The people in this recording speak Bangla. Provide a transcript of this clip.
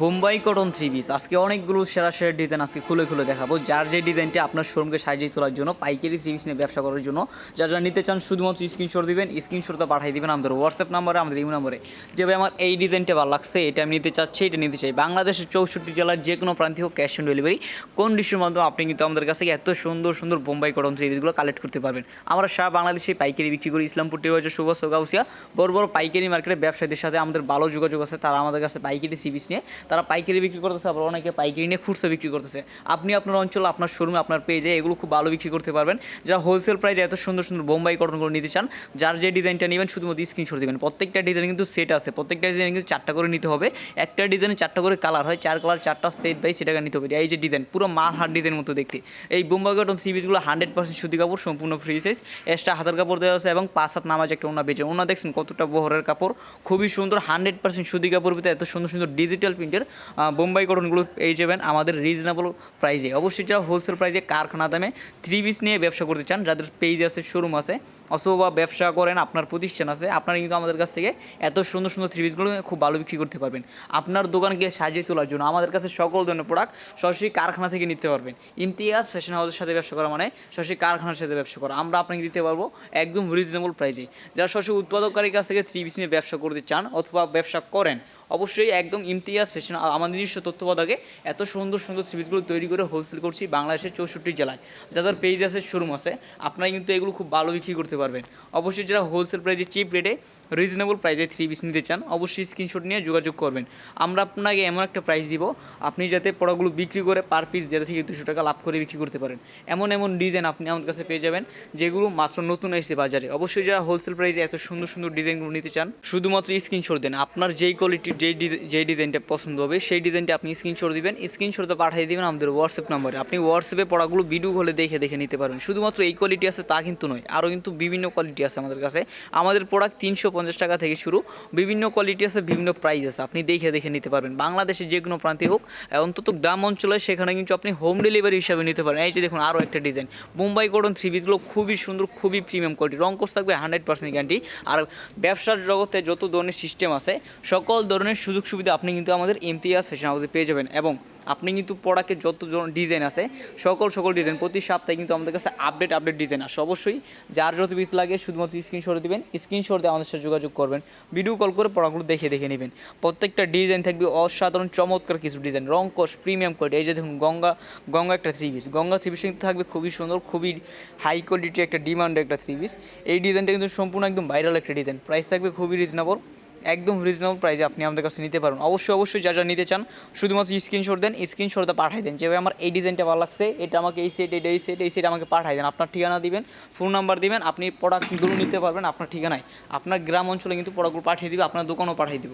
বোম্বাই কটন থ্রি পিস আজকে অনেকগুলো সেরা সেরা ডিজাইন আজকে খুলে খুলে দেখাবো। যার যে ডিজাইনটি আপনার শোরুমকে সাজিয়ে তোলার জন্য, পাইকারি থ্রি পিস নিয়ে ব্যবসা করার জন্য, যারা যারা নিতে চান শুধুমাত্র স্ক্রিনশট দিবেন স্ক্রিনশটটা পাঠিয়ে দিবেন আমাদের হোয়াটসঅ্যাপ নাম্বারে আমাদের ইউ নাম্বারে যে আমার এই ডিজাইনটা ভালো লাগছে, এটা আমি নিতে চাচ্ছি, এটা নিতে চাই। বাংলাদেশের চৌষট্টি জেলার যে কোনো প্রান্তে হোক ক্যাশ অন ডেলিভারি কন্ডিশনের মাধ্যমে আপনি কিন্তু আমাদের কাছ থেকে এত সুন্দর সুন্দর বোম্বাই কটন থ্রি পিসগুলো কালেক্ট করতে পারবেন। আমরা সারা বাংলাদেশে পাইকারি বিক্রি করি। ইসলামপুর টিবাজার সুভাষ গাউসিয়া, বড় বড় পাইকারি মার্কেটে ব্যবসায়ীদের সাথে আমাদের ভালো যোগাযোগ আছে। তারা আমাদের কাছে পাইকারি থ্রি পিস নিয়ে তারা পাইকারি বিক্রি করতেছে, আবার অনেকে পাইকারি নিয়ে খুচরা বিক্রি করতেছে। আপনি আপনার অঞ্চল, আপনার শোরুমে, আপনার পেজে এগুলো খুব ভালো বিক্রি করতে পারবেন। যারা হোলসেল প্রাইসে এত সুন্দর সুন্দর বোম্বাই কটনগুলো নিতে চান, যার যে ডিজাইনটা নেবেন, শুধুমাত্র স্ক্রিনশট দেবেন। প্রত্যেকটা ডিজাইন কিন্তু সেট আছে। প্রত্যেকটা ডিজাইন কিন্তু চারটা করে নিতে হবে। একটা ডিজাইনে চারটা করে কালার হয়, চার কালার চারটা সেট বাই সেটাকে নিতে হবে। এই যে ডিজাইন পুরো মা হার ডিজাইন মতো দেখতে। এই বোম্বাই কটন সিরিজগুলো হান্ড্রেড পার্সেন্ট সুতি কাপড়, সম্পূর্ণ ফ্রি সাইজ এক্সট্রা হাতের কাপড় দেওয়া আছে এবং পাঁচ হাত নামাজ একটা ওনা বেঁচে। ওনা দেখছেন কতটা বহরের কাপড়। খুবই সুন্দর হান্ড্রেড পার্সেন্ট সুতি কাপড় ভিতরে এত সুন্দর সুন্দর ডিজিটাল প্রিন্টের বোম্বাই কটনগুলো পেয়ে যাবেন আমাদের রিজনেবল প্রাইসে অবশ্যই যারা হোলসেল প্রাইসে কারখানা দামে থ্রি পিস নিয়ে ব্যবসা করতে চান, যাদের পেজ আছে শোরুম আছে, অথবা ব্যবসা করেন, আপনার প্রতিষ্ঠান আছে, আপনারা কিন্তু আমাদের কাছ থেকে এত সুন্দর সুন্দর থ্রি পিসগুলো খুব ভালো বিক্রি করতে পারবেন। আপনার দোকানকে সাজিয়ে তোলার জন্য আমাদের কাছে সকল ধরনের প্রোডাক্ট সরাসরি কারখানা থেকে নিতে পারবেন। ইমতিয়াজ ফ্যাশন হাউসের সাথে ব্যবসা করা মানে সরাসরি কারখানার সাথে ব্যবসা করা। আমরা আপনাকে দিতে পারব একদম রিজনেবল প্রাইসে যারা সরাসরি উৎপাদককারীর কাছ থেকে থ্রি পিস নিয়ে ব্যবসা করতে চান অথবা ব্যবসা করেন, অবশ্যই একদম ইমতিয়াজ ফ্যাশন আমাদের নিজস্ব তথ্যপদাকে এত সুন্দর সুন্দর সিরিজগুলো তৈরি করে হোলসেল করছি বাংলাদেশের চৌষট্টি জেলায়। যাদের পেজ আছে শোরুম আছে আপনারা কিন্তু এগুলো খুব ভালো বিক্রি করতে পারবেন। অবশ্যই যারা হোলসেল প্রাইজে চিপ রেটে রিজনেবল প্রাইসে থ্রি পিস নিতে চান, অবশ্যই স্ক্রিনশট নিয়ে যোগাযোগ করবেন। আমরা আপনাকে এমন একটা প্রাইস দিব, আপনি যাতে প্রোডাক্টগুলো বিক্রি করে পার পিস দেড় থেকে দুশো টাকা লাভ করে বিক্রি করতে পারেন। এমন এমন ডিজাইন আপনি আমাদের কাছে পেয়ে যাবেন, যেগুলো মাত্র নতুন এসেছে বাজারে। অবশ্যই যারা হোলসেল প্রাইসে এত সুন্দর সুন্দর ডিজাইনগুলো নিতে চান, শুধুমাত্র স্ক্রিনশট দেন। আপনার যেই কোয়ালিটির যেই যেই ডিজাইনটা পছন্দ হবে, সেই ডিজাইনটা আপনি স্ক্রিনশট দিবেন স্ক্রিনশটটা পাঠিয়ে দেবেন আমাদের হোয়াটসঅ্যাপ নাম্বারে আপনি হোয়াটসঅ্যাপে পড়াগুলো ভিডিও হলে দেখে দেখে নিতে পারবেন। শুধুমাত্র এই কোয়ালিটি আছে তা কিন্তু নয় আরও কিন্তু বিভিন্ন কোয়ালিটি আছে আমাদের কাছে। আমাদের প্রোডাক্ট তিনশো পঞ্চাশ টাকা থেকে শুরু। বিভিন্ন কোয়ালিটি আছে, বিভিন্ন প্রাইস আছে। আপনি দেখে দেখে নিতে পারবেন। বাংলাদেশের যে কোনো প্রান্তে হোক অন্তত গ্রাম অঞ্চলে সেখানে কিন্তু আপনি হোম ডেলিভারি হিসাবে নিতে পারেন। এই যে দেখুন আরও একটা ডিজাইন মুম্বাই কটন থ্রি পিসগুলো খুবই সুন্দর, খুবই প্রিমিয়াম কোয়ালিটি রং কোর্স থাকবে হান্ড্রেড পার্সেন্ট গ্যারান্টি আর ব্যবসার জগতে যত ধরনের সিস্টেম আছে, সকল ধরনের সুযোগ সুবিধা আপনি কিন্তু আমাদের ইমতিয়াজ ফ্যাশন হাউসে পেয়ে যাবেন। এবং আপনি কিন্তু প্রোডাক্টের যত ডিজাইন আছে, সকল সকল ডিজাইন প্রতি সপ্তাহে কিন্তু আমাদের কাছে আপডেট আপডেট ডিজাইন আসে। অবশ্যই যার যত পিস লাগে, শুধুমাত্র স্ক্রিনশট দিবেন। স্ক্রিনশট দিয়ে আমাদের সাথে যোগাযোগ করবেন। ভিডিও কল করে প্রোডাক্টগুলো দেখে দেখে নেবেন। প্রত্যেকটা ডিজাইন থাকবে অসাধারণ, চমৎকার কিছু ডিজাইন রং কস প্রিমিয়াম কোয়ালিটি এই যে দেখুন, গঙ্গা গঙ্গা একটা three piece Ganga three piece কিন্তু থাকবে খুবই সুন্দর, খুবই হাই কোয়ালিটি একটা ডিমান্ড একটা থ্রি পিস এই ডিজাইনটা কিন্তু সম্পূর্ণ একদম ভাইরাল একটা ডিজাইন প্রাইস থাকবে খুবই রিজনেবল একদম রিজনেবল প্রাইসে আপনি আমাদের কাছে নিতে পারেন অবশ্যই অবশ্যই যা যা নিতে চান, শুধুমাত্র স্ক্রিনশট দেন স্ক্রিনশটটা পাঠাই দেন। যেভাবে আমার এই ডিজাইনটা ভালো লাগছে, এটা আমাকে এই সেট এটা এই সেট এই সেট আমাকে পাঠাই দেন। আপনার ঠিকানা দিবেন ফোন নাম্বার দিবেন, আপনি প্রোডাক্টগুলো নিতে পারবেন আপনার ঠিকানায়। আপনার গ্রাম অঞ্চলে কিন্তু প্রোডাক্টগুলো পাঠিয়ে দিবে, আপনার দোকানও পাঠিয়ে দিবে।